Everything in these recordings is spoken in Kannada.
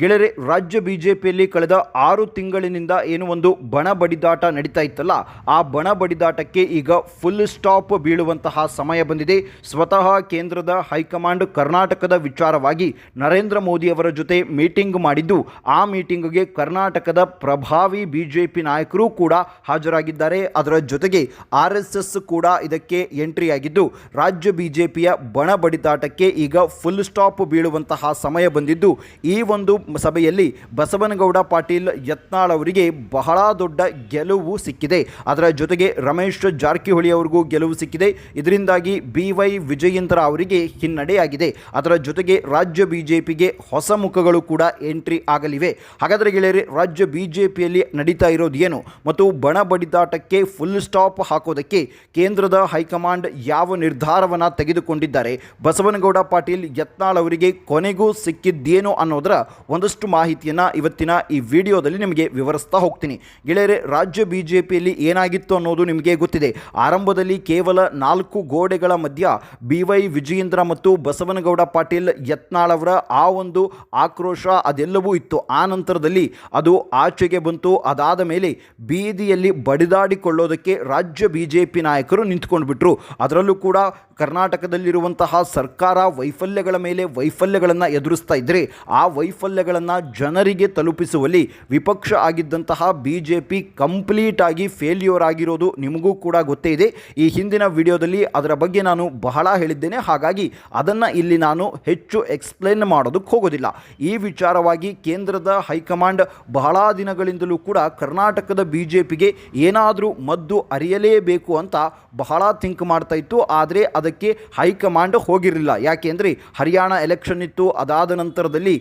ಗೆಳೆಯರೆ, ರಾಜ್ಯ ಬಿ ಜೆ ಪಿಯಲ್ಲಿ ಕಳೆದ ಆರು ತಿಂಗಳಿನಿಂದ ಏನು ಒಂದು ಬಣ ಬಡಿದಾಟ ನಡೀತಾ ಇತ್ತಲ್ಲ, ಆ ಬಣ ಬಡಿದಾಟಕ್ಕೆ ಈಗ ಫುಲ್ ಸ್ಟಾಪ್ ಬೀಳುವಂತಹ ಸಮಯ ಬಂದಿದೆ. ಸ್ವತಃ ಕೇಂದ್ರದ ಹೈಕಮಾಂಡ್ ಕರ್ನಾಟಕದ ವಿಚಾರವಾಗಿ ನರೇಂದ್ರ ಮೋದಿ ಅವರ ಜೊತೆ ಮೀಟಿಂಗ್ ಮಾಡಿದ್ದು, ಆ ಮೀಟಿಂಗ್ಗೆ ಕರ್ನಾಟಕದ ಪ್ರಭಾವಿ ಬಿ ಜೆ ಪಿ ನಾಯಕರು ಕೂಡ ಹಾಜರಾಗಿದ್ದಾರೆ. ಅದರ ಜೊತೆಗೆ ಆರ್ ಎಸ್ ಕೂಡ ಇದಕ್ಕೆ ಎಂಟ್ರಿ ಆಗಿದ್ದು, ರಾಜ್ಯ ಬಿ ಜೆ ಪಿಯ ಬಣ ಬಡಿದಾಟಕ್ಕೆ ಈಗ ಫುಲ್ ಸ್ಟಾಪ್ ಬೀಳುವಂತಹ ಸಮಯ ಬಂದಿದ್ದು, ಈ ಒಂದು ಸಭೆಯಲ್ಲಿ ಬಸವನಗೌಡ ಪಾಟೀಲ್ ಯತ್ನಾಳ್ ಅವರಿಗೆ ಬಹಳ ದೊಡ್ಡ ಗೆಲುವು ಸಿಕ್ಕಿದೆ. ಅದರ ಜೊತೆಗೆ ರಮೇಶ್ ಜಾರಕಿಹೊಳಿ ಅವರಿಗೂ ಗೆಲುವು ಸಿಕ್ಕಿದೆ. ಇದರಿಂದಾಗಿ ಬಿ ವೈ ವಿಜಯೇಂದ್ರ ಅವರಿಗೆ ಹಿನ್ನಡೆಯಾಗಿದೆ. ಅದರ ಜೊತೆಗೆ ರಾಜ್ಯ ಬಿಜೆಪಿಗೆ ಹೊಸ ಮುಖಗಳು ಕೂಡ ಎಂಟ್ರಿ ಆಗಲಿವೆ. ಹಾಗಾದರೆ ಗೆಳೆಯರೆ, ರಾಜ್ಯ ಬಿಜೆಪಿಯಲ್ಲಿ ನಡೀತಾ ಇರೋದು ಏನು? ಮತ್ತು ಬಣ ಬಡಿದಾಟಕ್ಕೆ ಫುಲ್ ಸ್ಟಾಪ್ ಹಾಕೋದಕ್ಕೆ ಕೇಂದ್ರದ ಹೈಕಮಾಂಡ್ ಯಾವ ನಿರ್ಧಾರವನ್ನು ತೆಗೆದುಕೊಂಡಿದ್ದಾರೆ? ಬಸವನಗೌಡ ಪಾಟೀಲ್ ಯತ್ನಾಳ್ ಅವರಿಗೆ ಕೊನೆಗೂ ಸಿಕ್ಕಿದ್ದೇನು ಅನ್ನೋದರ ಒಂದಷ್ಟು ಮಾಹಿತಿಯನ್ನು ಇವತ್ತಿನ ಈ ವಿಡಿಯೋದಲ್ಲಿ ನಿಮಗೆ ವಿವರಿಸ್ತಾ ಹೋಗ್ತೀನಿ. ಗೆಳೆಯರೆ, ರಾಜ್ಯ ಬಿ ಜೆ ಏನಾಗಿತ್ತು ಅನ್ನೋದು ನಿಮಗೆ ಗೊತ್ತಿದೆ. ಆರಂಭದಲ್ಲಿ ಕೇವಲ ನಾಲ್ಕು ಗೋಡೆಗಳ ಮಧ್ಯ ಬಿ ವೈ ವಿಜಯೇಂದ್ರ ಮತ್ತು ಬಸವನಗೌಡ ಪಾಟೀಲ್ ಯತ್ನಾಳ್ ಅವರ ಆ ಒಂದು ಆಕ್ರೋಶ ಅದೆಲ್ಲವೂ ಇತ್ತು. ಆ ನಂತರದಲ್ಲಿ ಅದು ಆಚೆಗೆ ಬಂತು. ಅದಾದ ಮೇಲೆ ಬೀದಿಯಲ್ಲಿ ಬಡಿದಾಡಿಕೊಳ್ಳೋದಕ್ಕೆ ರಾಜ್ಯ ಬಿ ಜೆ ಪಿ ನಾಯಕರು ನಿಂತ್ಕೊಂಡು ಬಿಟ್ರು ಅದರಲ್ಲೂ ಕೂಡ ಕರ್ನಾಟಕದಲ್ಲಿರುವಂತಹ ಸರ್ಕಾರ ವೈಫಲ್ಯಗಳ ಮೇಲೆ ವೈಫಲ್ಯಗಳನ್ನು ಎದುರಿಸ್ತಾ ಇದ್ದರೆ ಆ ವೈಫಲ್ಯಗಳನ್ನು ಜನರಿಗೆ ತಲುಪಿಸುವಲ್ಲಿ ವಿಪಕ್ಷ ಆಗಿದ್ದಂತಹ ಬಿ ಜೆ ಪಿ ಕಂಪ್ಲೀಟ್ ಆಗಿ ಫೇಲ್ಯೂರ್ ಆಗಿರೋದು ನಿಮಗೂ ಕೂಡ ಗೊತ್ತೇ ಇದೆ. ಈ ಹಿಂದಿನ ವಿಡಿಯೋದಲ್ಲಿ ಅದರ ಬಗ್ಗೆ ನಾನು ಬಹಳ ಹೇಳಿದ್ದೇನೆ. ಹಾಗಾಗಿ ಅದನ್ನು ಇಲ್ಲಿ ನಾನು ಹೆಚ್ಚು ಎಕ್ಸ್ಪ್ಲೇನ್ ಮಾಡೋದಕ್ಕೆ ಹೋಗೋದಿಲ್ಲ. ಈ ವಿಚಾರವಾಗಿ ಕೇಂದ್ರದ ಹೈಕಮಾಂಡ್ ಬಹಳ ದಿನಗಳಿಂದಲೂ ಕೂಡ ಕರ್ನಾಟಕದ ಬಿ ಜೆ ಪಿಗೆ ಏನಾದರೂ ಮದ್ದು ಅರಿಯಲೇಬೇಕು ಅಂತ ಬಹಳ ಥಿಂಕ್ ಮಾಡ್ತಾ ಇತ್ತು. ಆದರೆ ಅದಕ್ಕೆ ಹೈಕಮಾಂಡ್ ಹೋಗಿರಲಿಲ್ಲ. ಯಾಕೆಂದರೆ ಹರಿಯಾಣ ಎಲೆಕ್ಷನ್ ಇತ್ತು. ಅದಾದ ನಂತರದಲ್ಲಿ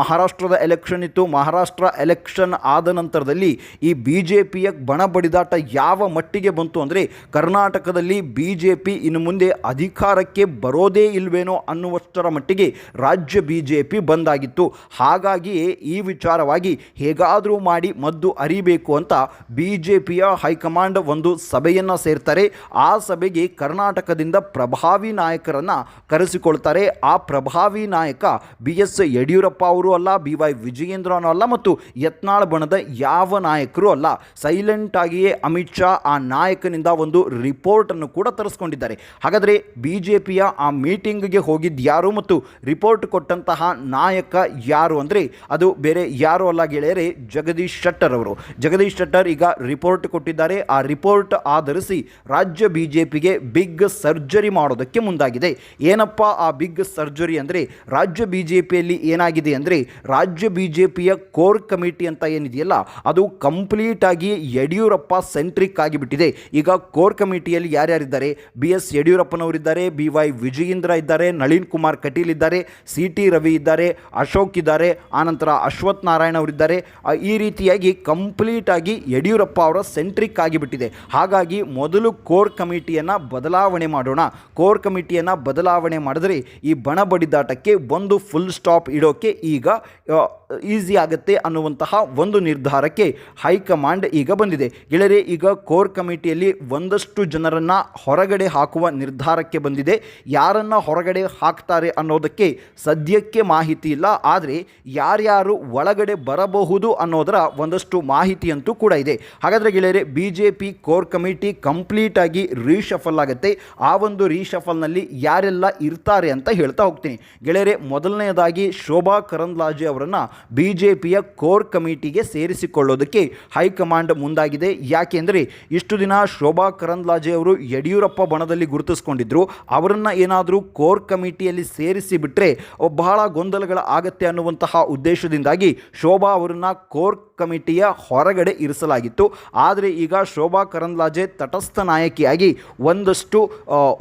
ಮಹಾರಾಷ್ಟ್ರದ ಎಲೆಕ್ಷನ್ ಇತ್ತು. ಮಹಾರಾಷ್ಟ್ರ ಎಲೆಕ್ಷನ್ ಆದ ನಂತರದಲ್ಲಿ ಈ ಬಿ ಜೆ ಪಿಯ ಬಣ ಬಡಿದಾಟ ಯಾವ ಮಟ್ಟಿಗೆ ಬಂತು ಅಂದರೆ ಕರ್ನಾಟಕದಲ್ಲಿ ಬಿ ಜೆ ಪಿ ಇನ್ನು ಮುಂದೆ ಅಧಿಕಾರಕ್ಕೆ ಬರೋದೇ ಇಲ್ವೇನೋ ಅನ್ನುವಷ್ಟರ ಮಟ್ಟಿಗೆ ರಾಜ್ಯ ಬಿ ಜೆ ಪಿ ಬಂದಾಗಿತ್ತು. ಹಾಗಾಗಿಯೇ ಈ ವಿಚಾರವಾಗಿ ಹೇಗಾದರೂ ಮಾಡಿ ಮದ್ದು ಅರಿಬೇಕು ಅಂತ ಬಿ ಜೆ ಪಿಯ ಹೈಕಮಾಂಡ್ ಒಂದು ಸಭೆಯನ್ನು ಸೇರ್ತಾರೆ. ಆ ಸಭೆಗೆ ಕರ್ನಾಟಕದಿಂದ ಪ್ರಭಾವಿ ನಾಯಕರನ್ನು ಕರೆಸಿಕೊಳ್ತಾರೆ. ಆ ಪ್ರಭಾವಿ ನಾಯಕ ಬಿ ಎಸ್ ಯಡಿಯೂರಪ್ಪ ಅವರು ಅಲ್ಲ, ಬಿ ವೈ ವಿಜಯೇಂದ್ರನೂ ಅಲ್ಲ ಮತ್ತು ಯತ್ನಾಳ್ ಬಣದ ಯಾವ ನಾಯಕರು ಅಲ್ಲ. ಸೈಲೆಂಟ್ ಆಗಿಯೇ ಅಮಿತ್ ಶಾ ಆ ನಾಯಕನಿಂದ ಒಂದು ರಿಪೋರ್ಟನ್ನು ಕೂಡ ತರಿಸ್ಕೊಂಡಿದ್ದಾರೆ. ಹಾಗಾದರೆ ಬಿ ಜೆ ಪಿಯ ಆ ಮೀಟಿಂಗ್ಗೆ ಹೋಗಿದ್ದು ಯಾರು ಮತ್ತು ರಿಪೋರ್ಟ್ ಕೊಟ್ಟಂತಹ ನಾಯಕ ಯಾರು ಅಂದರೆ ಅದು ಬೇರೆ ಯಾರು ಅಲ್ಲ ಗೆಳೆಯರೆ, ಜಗದೀಶ್ ಶೆಟ್ಟರ್ ಅವರು. ಜಗದೀಶ್ ಶೆಟ್ಟರ್ ಈಗ ರಿಪೋರ್ಟ್ ಕೊಟ್ಟಿದ್ದಾರೆ. ಆ ರಿಪೋರ್ಟ್ ಆಧರಿಸಿ ರಾಜ್ಯ ಬಿ ಜೆ ಪಿಗೆ ಬಿಗ್ ಸರ್ಜರಿ ಮಾಡೋದಕ್ಕೆ ಮುಂದಾಗಿದೆ. ಏನಪ್ಪ ಆ ಬಿಗ್ ಸರ್ಜರಿ ಅಂದರೆ ರಾಜ್ಯ ಬಿ ಜೆ ಪಿಯಲ್ಲಿ ಏನಾಗಿದೆ ಅಂದರೆ ರಾಜ್ಯ ಬಿ ಜೆ ಪಿಯ ಕೋರ್ ಕಮಿಟಿ ಅಂತ ಏನಿದೆಯಲ್ಲ, ಅದು ಕಂಪ್ಲೀಟ್ ಆಗಿ ಯಡಿಯೂರಪ್ಪ ಸೆಂಟ್ರಿಕ್ ಆಗಿಬಿಟ್ಟಿದೆ. ಈಗ ಕೋರ್ ಕಮಿಟಿಯಲ್ಲಿ ಯಾರ್ಯಾರಿದ್ದಾರೆ? ಬಿ ಎಸ್ ಯಡಿಯೂರಪ್ಪನವರಿದ್ದಾರೆ, ಬಿ ವೈ ವಿಜಯೇಂದ್ರ ಇದ್ದಾರೆ, ನಳಿನ್ ಕುಮಾರ್ ಕಟೀಲ್ ಇದ್ದಾರೆ, ಸಿ ಟಿ ರವಿ ಇದ್ದಾರೆ, ಅಶೋಕ್ ಇದ್ದಾರೆ, ಆನಂತರ ಅಶ್ವಥ್ ನಾರಾಯಣ ಅವರಿದ್ದಾರೆ. ಈ ರೀತಿಯಾಗಿ ಕಂಪ್ಲೀಟ್ ಆಗಿ ಯಡಿಯೂರಪ್ಪ ಅವರ ಸೆಂಟ್ರಿಕ್ ಆಗಿಬಿಟ್ಟಿದೆ. ಹಾಗಾಗಿ ಮೊದಲು ಕೋರ್ ಕಮಿಟಿಯನ್ನು ಬದಲಾವಣೆ ಮಾಡೋಣ. ಕೋರ್ ಕಮಿಟಿಯನ್ನು ಬದಲಾವಣೆ ಮಾಡಿದ್ರೆ ಈ ಬಣ ಬಡಿದಾಟಕ್ಕೆ ಒಂದು ಫುಲ್ ಸ್ಟಾಪ್ ಇಡೋಕ್ಕೆ ಈಗ ಈಸಿ ಆಗುತ್ತೆ ಅನ್ನುವಂತಹ ಒಂದು ನಿರ್ಧಾರಕ್ಕೆ ಹೈಕಮಾಂಡ್ ಈಗ ಬಂದಿದೆ. ಗೆಳೆಯರೆ, ಈಗ ಕೋರ್ ಕಮಿಟಿಯಲ್ಲಿ ಒಂದಷ್ಟು ಜನರನ್ನು ಹೊರಗಡೆ ಹಾಕುವ ನಿರ್ಧಾರಕ್ಕೆ ಬಂದಿದೆ. ಯಾರನ್ನು ಹೊರಗಡೆ ಹಾಕ್ತಾರೆ ಅನ್ನೋದಕ್ಕೆ ಸದ್ಯಕ್ಕೆ ಮಾಹಿತಿ ಇಲ್ಲ. ಆದರೆ ಯಾರ್ಯಾರು ಒಳಗಡೆ ಬರಬಹುದು ಅನ್ನೋದರ ಒಂದಷ್ಟು ಮಾಹಿತಿಯಂತೂ ಕೂಡ ಇದೆ. ಹಾಗಾದರೆ ಗೆಳೆಯರೆ B J P core committee complete ಆಗಿ ರೀಶಫಲ್ ಆಗುತ್ತೆ. ಆ ಒಂದು ರೀಶಫಲ್ನಲ್ಲಿ ಯಾರೆಲ್ಲ ಇರ್ತಾರೆ ಅಂತ ಹೇಳ್ತಾ ಹೋಗ್ತೀನಿ. ಗೆಳೆಯರೆ, ಮೊದಲನೆಯದಾಗಿ ಶೋಭಾ ಕರಂದ್ಲಾಜೆ ಅವರನ್ನು ಬಿ ಜೆ ಪಿಯ ಕೋರ್ ಕಮಿಟಿಗೆ ಸೇರಿಸಿಕೊಳ್ಳೋದಕ್ಕೆ ಹೈಕಮಾಂಡ್ ಮುಂದಾಗಿದೆ. ಯಾಕೆಂದರೆ ಇಷ್ಟು ದಿನ ಶೋಭಾ ಕರಂದ್ಲಾಜೆ ಅವರು ಯಡಿಯೂರಪ್ಪ ಬಣದಲ್ಲಿ ಗುರುತಿಸ್ಕೊಂಡಿದ್ರು. ಅವರನ್ನು ಏನಾದರೂ ಕೋರ್ ಕಮಿಟಿಯಲ್ಲಿ ಸೇರಿಸಿಬಿಟ್ರೆ ಬಹಳ ಗೊಂದಲಗಳ ಆಗತ್ತೆ ಅನ್ನುವಂತಹ ಉದ್ದೇಶದಿಂದಾಗಿ ಶೋಭಾ ಅವರನ್ನು ಕೋರ್ ಕಮಿಟಿಯ ಹೊರಗಡೆ ಇರಿಸಲಾಗಿತ್ತು. ಆದರೆ ಈಗ ಶೋಭಾ ಕರಂದ್ಲಾಜೆ ತಟಸ್ಥ ನಾಯಕಿಯಾಗಿ ಒಂದಷ್ಟು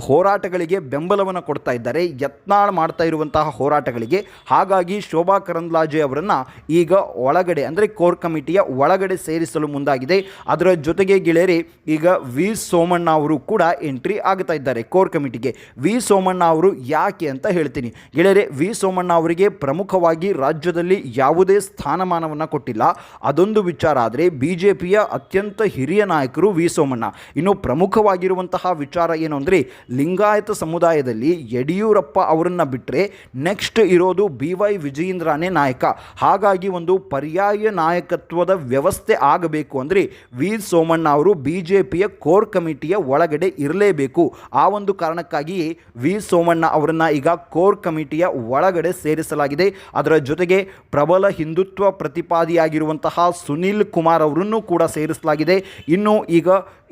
ಹೋರಾಟಗಳಿಗೆ ಬೆಂಬಲವನ್ನು ಕೊಡ್ತಾ ಇದ್ದಾರೆ. ಯತ್ನಾಳ್ ಮಾಡ್ತಾ ಇರುವಂತಹ ಹೋರಾಟಗಳಿಗೆ. ಹಾಗಾಗಿ ಶೋಭಾ ಕರಂದ್ಲಾಜೆ ಅವರನ್ನು ಈಗ ಒಳಗಡೆ, ಅಂದರೆ ಕೋರ್ ಕಮಿಟಿಯ ಒಳಗಡೆ ಸೇರಿಸಲು ಮುಂದಾಗಿದೆ. ಅದರ ಜೊತೆಗೆ ಗೆಳೆಯರಿ, ಈಗ ವಿ ಸೋಮಣ್ಣ ಅವರು ಕೂಡ ಎಂಟ್ರಿ ಆಗ್ತಾ ಇದ್ದಾರೆ ಕೋರ್ ಕಮಿಟಿಗೆ. ವಿ ಸೋಮಣ್ಣ ಅವರು ಯಾಕೆ ಅಂತ ಹೇಳ್ತೀನಿ. ಗೆಳೆಯರೆ, ವಿ ಸೋಮಣ್ಣ ಅವರಿಗೆ ಪ್ರಮುಖವಾಗಿ ರಾಜ್ಯದಲ್ಲಿ ಯಾವುದೇ ಸ್ಥಾನಮಾನವನ್ನು ಕೊಟ್ಟಿಲ್ಲ. ಅದೊಂದು ವಿಚಾರ. ಆದರೆ ಬಿ ಜೆ ಪಿಯ ಅತ್ಯಂತ ಹಿರಿಯ ನಾಯಕರು ವಿ ಸೋಮಣ್ಣ. ಇನ್ನು ಪ್ರಮುಖವಾಗಿರುವಂತಹ ವಿಚಾರ ಏನು ಅಂದರೆ, ಲಿಂಗಾಯತ ಸಮುದಾಯದಲ್ಲಿ ಯಡಿಯೂರಪ್ಪ ಅವರನ್ನು ಬಿಟ್ಟರೆ ನೆಕ್ಸ್ಟ್ ಇರೋದು ಬಿ ವೈ ವಿಜಯೇಂದ್ರನೇ ನಾಯಕ. ಹಾಗಾಗಿ ಒಂದು ಪರ್ಯಾಯ ನಾಯಕತ್ವದ ವ್ಯವಸ್ಥೆ ಆಗಬೇಕು ಅಂದರೆ ವಿ ಸೋಮಣ್ಣ ಅವರು ಬಿ ಜೆ ಪಿಯ ಕೋರ್ ಕಮಿಟಿಯ ಒಳಗಡೆ ಇರಲೇಬೇಕು. ಆ ಒಂದು ಕಾರಣಕ್ಕಾಗಿ ವಿ ಸೋಮಣ್ಣ ಅವರನ್ನು ಈಗ ಕೋರ್ ಕಮಿಟಿಯ ಒಳಗಡೆ ಸೇರಿಸಲಾಗಿದೆ. ಅದರ ಜೊತೆಗೆ ಪ್ರಬಲ ಹಿಂದುತ್ವ ಪ್ರತಿಪಾದಿಯಾಗಿರುವಂತಹ ಸುನೀಲ್ ಕುಮಾರ್ ಅವರನ್ನು ಕೂಡ ಸೇರಿಸಲಾಗಿದೆ. ಇನ್ನು ಈಗ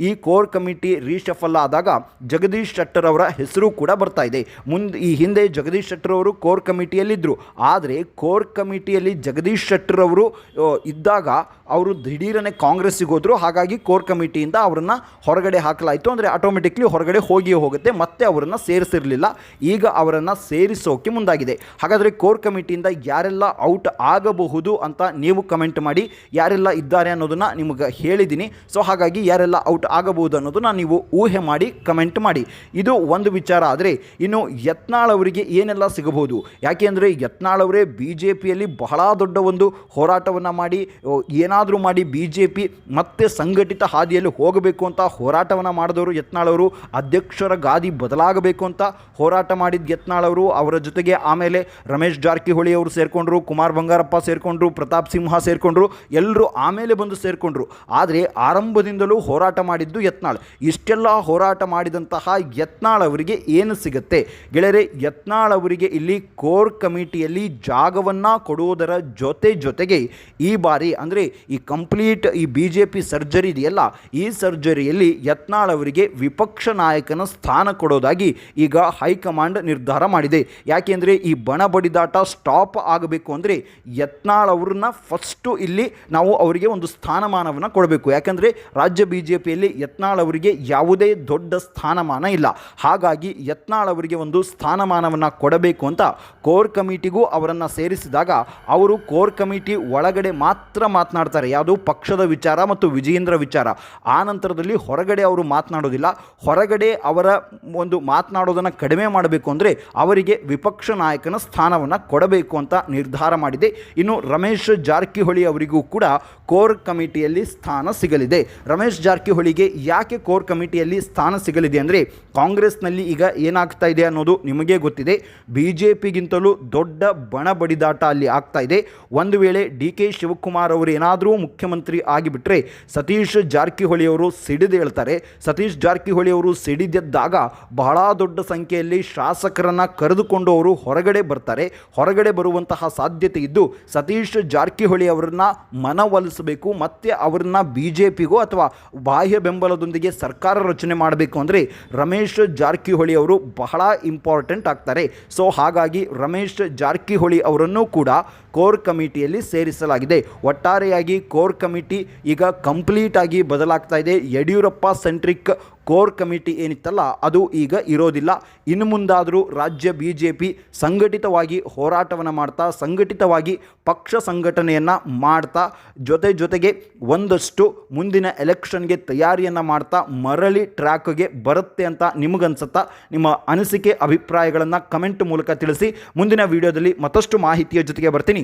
ಈ ಕೋರ್ ಕಮಿಟಿ ರೀಶಫಲ್ ಆದಾಗ ಜಗದೀಶ್ ಶೆಟ್ಟರ್ ಅವರ ಹೆಸರು ಕೂಡ ಬರ್ತಾ ಇದೆ. ಮುಂದೆ ಈ ಹಿಂದೆ ಜಗದೀಶ್ ಶೆಟ್ಟರ್ ಅವರು ಕೋರ್ ಕಮಿಟಿಯಲ್ಲಿದ್ದರು ಆದರೆ ಕೋರ್ ಕಮಿಟಿಯಲ್ಲಿ ಜಗದೀಶ್ ಶೆಟ್ಟರ್ ಅವರು ಇದ್ದಾಗ ಅವರು ದಿಢೀರನೆ ಕಾಂಗ್ರೆಸ್ಸಿಗೆ ಹೋದರು. ಹಾಗಾಗಿ ಕೋರ್ ಕಮಿಟಿಯಿಂದ ಅವರನ್ನು ಹೊರಗಡೆ ಹಾಕಲಾಯಿತು. ಅಂದರೆ ಆಟೋಮೆಟಿಕ್ಲಿ ಹೊರಗಡೆ ಹೋಗಿಯೇ ಹೋಗುತ್ತೆ. ಮತ್ತೆ ಅವರನ್ನು ಸೇರಿಸಿರಲಿಲ್ಲ. ಈಗ ಅವರನ್ನು ಸೇರಿಸೋಕೆ ಮುಂದಾಗಿದೆ. ಹಾಗಾದರೆ ಕೋರ್ ಕಮಿಟಿಯಿಂದ ಯಾರೆಲ್ಲ ಔಟ್ ಆಗಬಹುದು ಅಂತ ನೀವು ಕಮೆಂಟ್ ಮಾಡಿ. ಯಾರೆಲ್ಲ ಇದ್ದಾರೆ ಅನ್ನೋದನ್ನು ನಿಮಗೆ ಹೇಳಿದ್ದೀನಿ. ಸೊ ಹಾಗಾಗಿ ಯಾರೆಲ್ಲ ಔಟ್ ಆಗಬಹುದು ಅನ್ನೋದನ್ನು ನೀವು ಊಹೆ ಮಾಡಿ ಕಮೆಂಟ್ ಮಾಡಿ. ಇದು ಒಂದು ವಿಚಾರ. ಆದರೆ, ಇನ್ನು ಯತ್ನಾಳ್ ಅವರಿಗೆ ಏನೆಲ್ಲ ಸಿಗಬಹುದು? ಯಾಕೆಂದರೆ ಯತ್ನಾಳ್ ಅವರೇ ಬಿ ಜೆ ಪಿಯಲ್ಲಿ ಬಹಳ ದೊಡ್ಡ ಒಂದು ಹೋರಾಟವನ್ನು ಮಾಡಿ ಏನಾದರೂ ಮಾಡಿ ಬಿ ಜೆ ಪಿ ಮತ್ತೆ ಸಂಘಟಿತ ಹಾದಿಯಲ್ಲಿ ಹೋಗಬೇಕು ಅಂತ ಹೋರಾಟವನ್ನು ಮಾಡಿದವರು ಯತ್ನಾಳ್ ಅವರು. ಅಧ್ಯಕ್ಷರ ಗಾದಿ ಬದಲಾಗಬೇಕು ಅಂತ ಹೋರಾಟ ಮಾಡಿದ ಯತ್ನಾಳ್ ಅವರು. ಅವರ ಜೊತೆಗೆ ಆಮೇಲೆ ರಮೇಶ್ ಜಾರಕಿಹೊಳಿ ಅವರು ಸೇರಿಕೊಂಡ್ರು, ಕುಮಾರ್ ಬಂಗಾರಪ್ಪ ಸೇರಿಕೊಂಡ್ರು, ಪ್ರತಾಪ್ ಸಿಂಹ ಸೇರಿಕೊಂಡ್ರು. ಎಲ್ಲರೂ ಆಮೇಲೆ ಬಂದು ಸೇರಿಕೊಂಡ್ರು. ಆದರೆ ಆರಂಭದಿಂದಲೂ ಹೋರಾಟ ಮಾಡಿದ್ದು ಯತ್ನಾಳ್. ಇಷ್ಟೆಲ್ಲ ಹೋರಾಟ ಮಾಡಿದಂತಹ ಯತ್ನಾಳ್ ಅವರಿಗೆ ಏನು ಸಿಗುತ್ತೆ? ಗೆಳೆಯರೆ, ಯತ್ನಾಳ್ ಅವರಿಗೆ ಇಲ್ಲಿ ಕೋರ್ ಕಮಿಟಿಯಲ್ಲಿ ಜಾಗವನ್ನು ಕೊಡುವುದರ ಜೊತೆ ಜೊತೆಗೆ ಈ ಬಾರಿ ಅಂದರೆ ಈ ಕಂಪ್ಲೀಟ್ ಈ ಬಿ ಜೆ ಪಿ ಸರ್ಜರಿ ಇದೆಯಲ್ಲ, ಈ ಸರ್ಜರಿಯಲ್ಲಿ ಯತ್ನಾಳ್ ಅವರಿಗೆ ವಿಪಕ್ಷ ನಾಯಕನ ಸ್ಥಾನ ಕೊಡೋದಾಗಿ ಈಗ ಹೈಕಮಾಂಡ್ ನಿರ್ಧಾರ ಮಾಡಿದೆ. ಯಾಕೆಂದರೆ ಈ ಬಣ ಬಡಿದಾಟ ಸ್ಟಾಪ್ ಆಗಬೇಕು ಅಂದರೆ ಯತ್ನಾಳ್ ಅವ್ರನ್ನ ಫಸ್ಟು ಇಲ್ಲಿ ನಾವು ಅವರಿಗೆ ಒಂದು ಸ್ಥಾನಮಾನವನ್ನು ಕೊಡಬೇಕು. ಯಾಕಂದರೆ ರಾಜ್ಯ ಬಿ ಜೆ ಪಿಯಲ್ಲಿ ಯತ್ನಾಳ್ ಅವರಿಗೆ ಯಾವುದೇ ದೊಡ್ಡ ಸ್ಥಾನಮಾನ ಇಲ್ಲ. ಹಾಗಾಗಿ ಯತ್ನಾಳ್ ಅವರಿಗೆ ಒಂದು ಸ್ಥಾನಮಾನವನ್ನು ಕೊಡಬೇಕು ಅಂತ ಕೋರ್ ಕಮಿಟಿಗೂ ಅವರನ್ನು ಸೇರಿಸಿದಾಗ ಅವರು ಕೋರ್ ಕಮಿಟಿ ಒಳಗಡೆ ಮಾತ್ರ ಮಾತನಾಡ್ತಾರೆ. ಯಾವುದು ಪಕ್ಷದ ವಿಚಾರ ಮತ್ತು ವಿಜಯೇಂದ್ರ ವಿಚಾರ. ಆ ನಂತರದಲ್ಲಿ ಹೊರಗಡೆ ಅವರು ಮಾತನಾಡೋದಿಲ್ಲ. ಹೊರಗಡೆ ಅವರ ಒಂದು ಮಾತನಾಡೋದನ್ನು ಕಡಿಮೆ ಮಾಡಬೇಕು ಅಂದರೆ ಅವರಿಗೆ ವಿಪಕ್ಷ ನಾಯಕನ ಸ್ಥಾನವನ್ನು ಕೊಡಬೇಕು ಅಂತ ನಿರ್ಧಾರ ಮಾಡಿದೆ. ಇನ್ನು ರಮೇಶ್ ಜಾರಕಿಹೊಳಿ ಅವರಿಗೂ ಕೂಡ ಕೋರ್ ಕಮಿಟಿಯಲ್ಲಿ ಸ್ಥಾನ ಸಿಗಲಿದೆ. ರಮೇಶ್ ಜಾರಕಿಹೊಳಿಗೆ ಯಾಕೆ ಕೋರ್ ಕಮಿಟಿಯಲ್ಲಿ ಸ್ಥಾನ ಸಿಗಲಿದೆ ಅಂದರೆ ಕಾಂಗ್ರೆಸ್ನಲ್ಲಿ ಈಗ ಏನಾಗ್ತಾ ಇದೆ ಅನ್ನೋದು ನಿಮಗೆ ಗೊತ್ತಿದೆ. ಬಿ ಜೆ ಪಿಗಿಂತಲೂ ದೊಡ್ಡ ಬಣ ಬಡಿದಾಟ ಅಲ್ಲಿ ಆಗ್ತಾ ಇದೆ. ಒಂದು ವೇಳೆ ಡಿ ಕೆ ಶಿವಕುಮಾರ್ ಅವರು ಏನಾದರೂ ಮುಖ್ಯಮಂತ್ರಿ ಆಗಿಬಿಟ್ರೆ ಸತೀಶ್ ಜಾರಕಿಹೊಳಿ ಅವರು ಸಿಡಿದೇಳ್ತಾರೆ ಸತೀಶ್ ಜಾರಕಿಹೊಳಿ ಅವರು ಸಿಡಿದೆದ್ದಾಗ ಬಹಳ ದೊಡ್ಡ ಸಂಖ್ಯೆಯಲ್ಲಿ ಶಾಸಕರನ್ನು ಕರೆದುಕೊಂಡು ಅವರು ಹೊರಗಡೆ ಬರ್ತಾರೆ. ಹೊರಗಡೆ ಬರುವಂತಹ ಸಾಧ್ಯತೆ ಇದ್ದು ಸತೀಶ್ ಜಾರಕಿಹೊಳಿ ಅವರನ್ನ ಮನವೊಲಿಸಬೇಕು ಮತ್ತೆ ಅವ್ರನ್ನ ಬಿ ಜೆ ಪಿಗೋ ಅಥವಾ ಬಾಹ್ಯ ಬೆಂಬಲದೊಂದಿಗೆ ಸರ್ಕಾರ ರಚನೆ ಮಾಡಬೇಕು ಅಂದರೆ ರಮೇಶ್ ಜಾರಕಿಹೊಳಿ ಅವರು ಬಹಳ ಇಂಪಾರ್ಟೆಂಟ್ ಆಗ್ತಾರೆ. ಸೊ ಹಾಗಾಗಿ ರಮೇಶ್ ಜಾರಕಿಹೊಳಿ ಅವರನ್ನು ಕೂಡ ಕೋರ್ ಕಮಿಟಿಯಲ್ಲಿ ಸೇರಿಸಲಾಗಿದೆ. ಒಟ್ಟಾರೆಯಾಗಿ ಕೋರ್ ಕಮಿಟಿ ಈಗ ಕಂಪ್ಲೀಟ್ ಆಗಿ ಬದಲಾಗ್ತಾ ಇದೆ. ಯಡಿಯೂರಪ್ಪ ಸೆಂಟ್ರಿಕ್ ಕೋರ್ ಕಮಿಟಿ ಏನಿತ್ತಲ್ಲ, ಅದು ಈಗ ಇರೋದಿಲ್ಲ. ಇನ್ನು ಮುಂದಾದರೂ ರಾಜ್ಯ ಬಿ ಜೆ ಪಿ ಸಂಘಟಿತವಾಗಿ ಹೋರಾಟವನ್ನು ಮಾಡ್ತಾ, ಸಂಘಟಿತವಾಗಿ ಪಕ್ಷ ಸಂಘಟನೆಯನ್ನು ಮಾಡ್ತಾ, ಜೊತೆ ಜೊತೆಗೆ ಒಂದಷ್ಟು ಮುಂದಿನ ಎಲೆಕ್ಷನ್ಗೆ ತಯಾರಿಯನ್ನು ಮಾಡ್ತಾ, ಮರಳಿ ಟ್ರ್ಯಾಕ್ಗೆ ಬರುತ್ತೆ ಅಂತ ನಿಮಗನ್ಸುತ್ತಾ? ನಿಮ್ಮ ಅನಿಸಿಕೆ, ಅಭಿಪ್ರಾಯಗಳನ್ನು ಕಮೆಂಟ್ ಮೂಲಕ ತಿಳಿಸಿ. ಮುಂದಿನ ವಿಡಿಯೋದಲ್ಲಿ ಮತ್ತಷ್ಟು ಮಾಹಿತಿಯ ಜೊತೆಗೆ ಬರ್ತೀನಿ.